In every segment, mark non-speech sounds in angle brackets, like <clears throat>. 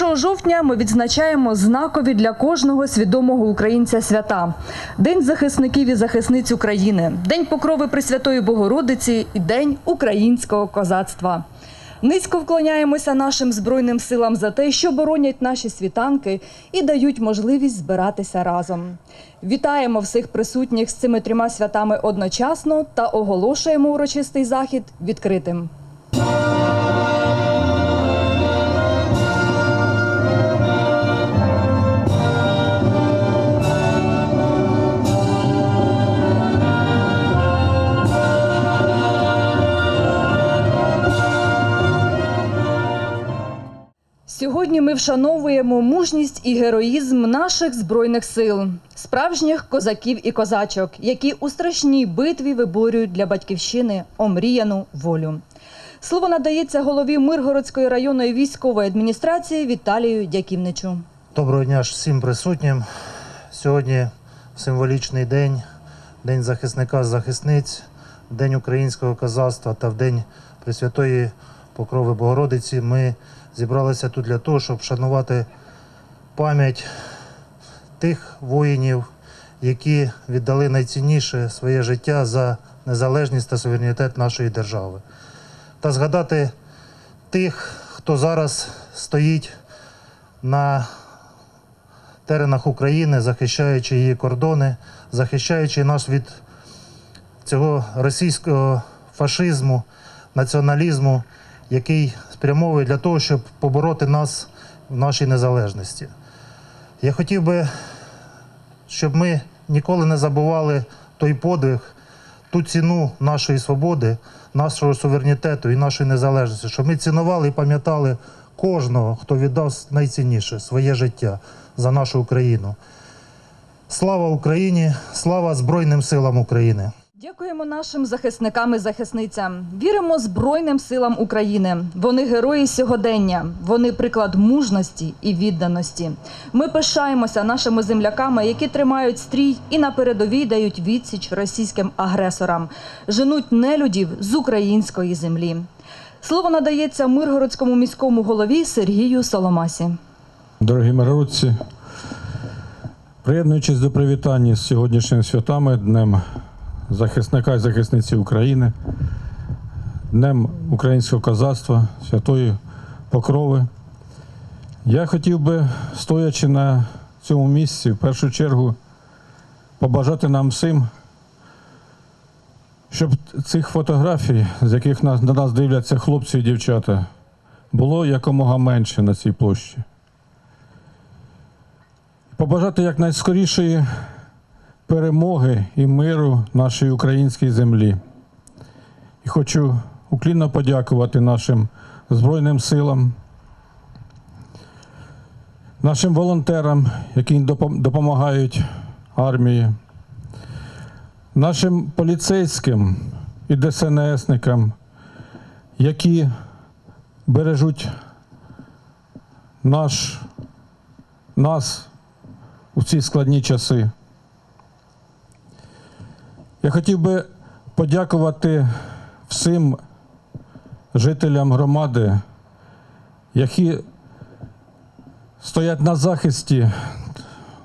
1 жовтня ми відзначаємо знакові для кожного свідомого українця свята: День захисників і захисниць України, День покрови Пресвятої Богородиці і День українського козацтва. Низько вклоняємося нашим збройним силам за те, що боронять наші світанки і дають можливість збиратися разом. Вітаємо всіх присутніх з цими трьома святами одночасно та оголошуємо урочистий захід відкритим. Сьогодні ми вшановуємо мужність і героїзм наших збройних сил, справжніх козаків і козачок, які у страшній битві виборюють для батьківщини омріяну волю. Слово надається голові Миргородської районної військової адміністрації Віталію Дяківничу. Доброго дня всім присутнім. Сьогодні символічний день, День захисника захисниць, День українського козацтва та в День Пресвятої Покрови Богородиці. Ми зібралися тут для того, щоб вшанувати пам'ять тих воїнів, які віддали найцінніше своє життя за незалежність та суверенітет нашої держави. Та згадати тих, хто зараз стоїть на теренах України, захищаючи її кордони, захищаючи нас від цього російського фашизму, націоналізму, який спрямовує для того, щоб побороти нас в нашій незалежності. Я хотів би, щоб ми ніколи не забували той подвиг, ту ціну нашої свободи, нашого суверенітету і нашої незалежності, щоб ми цінували і пам'ятали кожного, хто віддав найцінніше своє життя за нашу Україну. Слава Україні! Слава Збройним силам України! Дякуємо нашим захисникам і захисницям. Віримо Збройним силам України. Вони герої сьогодення. Вони приклад мужності і відданості. Ми пишаємося нашими земляками, які тримають стрій і на передовій дають відсіч російським агресорам, женуть нелюдів з української землі. Слово надається Миргородському міському голові Сергію Соломасі. Дорогі миргородці, приєднуючись до привітання з сьогоднішніми святами, Днем захисника і захисниці України, Днем українського козацтва, святої покрови, я хотів би, стоячи на цьому місці, в першу чергу побажати нам всім, щоб цих фотографій, з яких на нас дивляться хлопці і дівчата, було якомога менше на цій площі. Побажати якнайскорішої перемоги і миру нашій українській землі. І хочу уклінно подякувати нашим Збройним силам, нашим волонтерам, які допомагають армії, нашим поліцейським і ДСНСникам, які бережуть наш, нас у ці складні часи. Я хотів би подякувати всім жителям громади, які стоять на захисті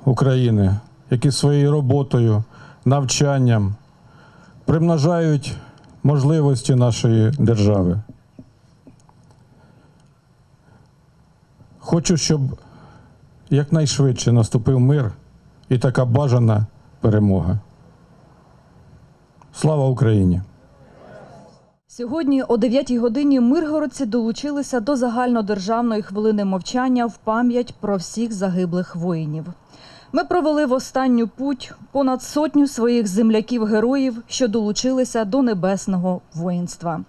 України, які своєю роботою, навчанням примножають можливості нашої держави. Хочу, щоб якнайшвидше наступив мир і така бажана перемога. Слава Україні! Сьогодні о 9 годині миргородці долучилися до загальнодержавної хвилини мовчання в пам'ять про всіх загиблих воїнів. Ми провели в останню путь понад сотню своїх земляків-героїв, що долучилися до небесного воїнства.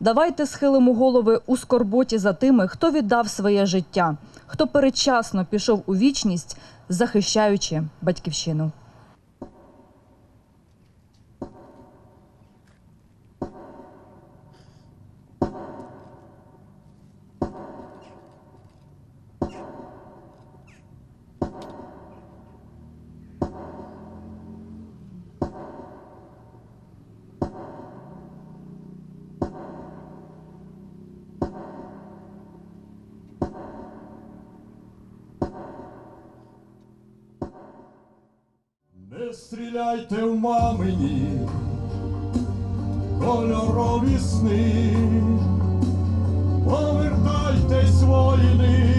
Давайте схилимо голови у скорботі за тими, хто віддав своє життя, хто передчасно пішов у вічність, захищаючи батьківщину. Стріляйте в мамині, кольорові сни, повертайтесь воїни,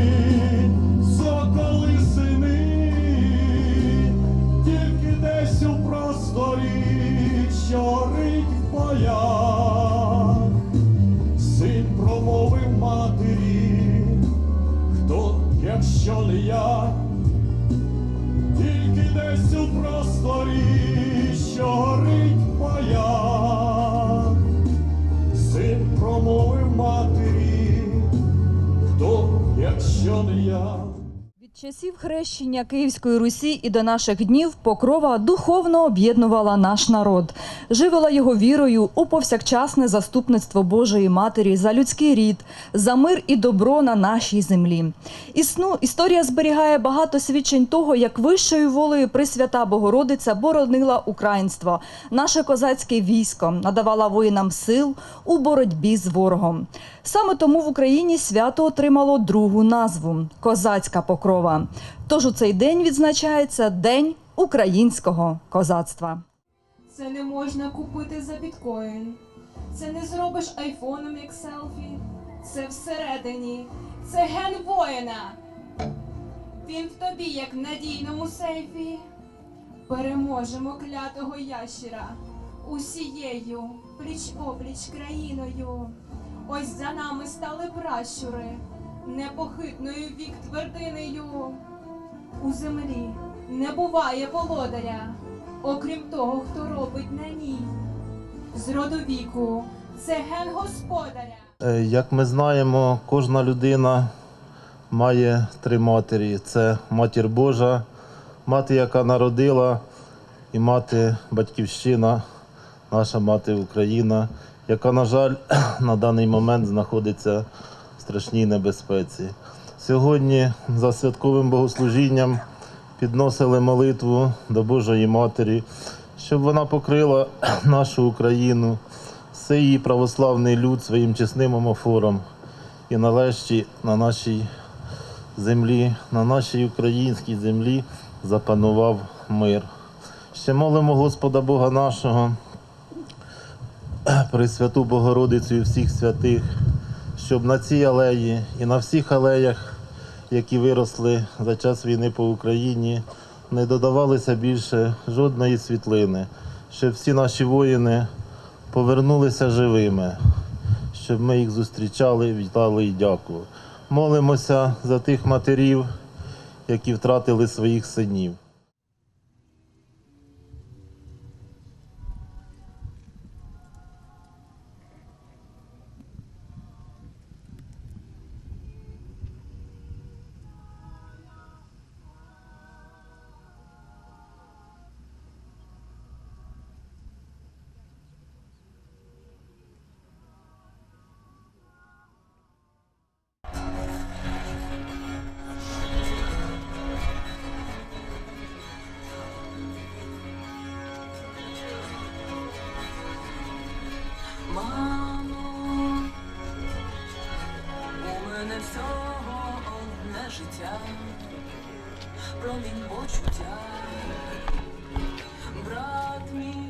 соколи сини, тільки десь у просторі, що горить син промовив матері, хто, якщо не я. Тільки десь у просторі, що горить моя, син промовив матері, хто, якщо не я. Часів хрещення Київської Русі і до наших днів Покрова духовно об'єднувала наш народ, живила його вірою у повсякчасне заступництво Божої Матері за людський рід, за мир і добро на нашій землі. Існу історія зберігає багато свідчень того, як вищою волею Пресвята Богородиця боронила українство, наше козацьке військо, надавала воїнам сил у боротьбі з ворогом. Саме тому в Україні свято отримало другу назву козацька покрова. Тож у цей день відзначається День українського козацтва. Це не можна купити за біткоін. Це не зробиш айфоном як селфі. Це всередині. Це ген воїна. Він в тобі, як в надійному сейфі. Переможемо клятого ящера усією пліч опліч країною. Ось за нами стали пращури, непохитною вік твердинею. У землі не буває володаря, окрім того, хто робить на ній. З роду віку це ген господаря. Е, Як ми знаємо, кожна людина має три матері: це матір Божа, мати, яка народила, і мати батьківщина, наша мати Україна, яка, на жаль, <clears throat> на даний момент знаходиться страшній небезпеці. Сьогодні за святковим богослужінням підносили молитву до Божої Матері, щоб вона покрила <clears throat> нашу Україну, все її православний люд своїм чесним омофором. І нарешті на нашій землі, на нашій українській землі запанував мир. Ще молимо Господа Бога нашого, <clears throat> Пресвяту Богородицю і всіх святих, щоб на цій алеї і на всіх алеях, які виросли за час війни по Україні, не додавалося більше жодної світлини, щоб всі наші воїни повернулися живими, щоб ми їх зустрічали, вітали і дякували. Молимося за тих матерів, які втратили своїх синів. Всього одне життя, промінь почуття, брат мій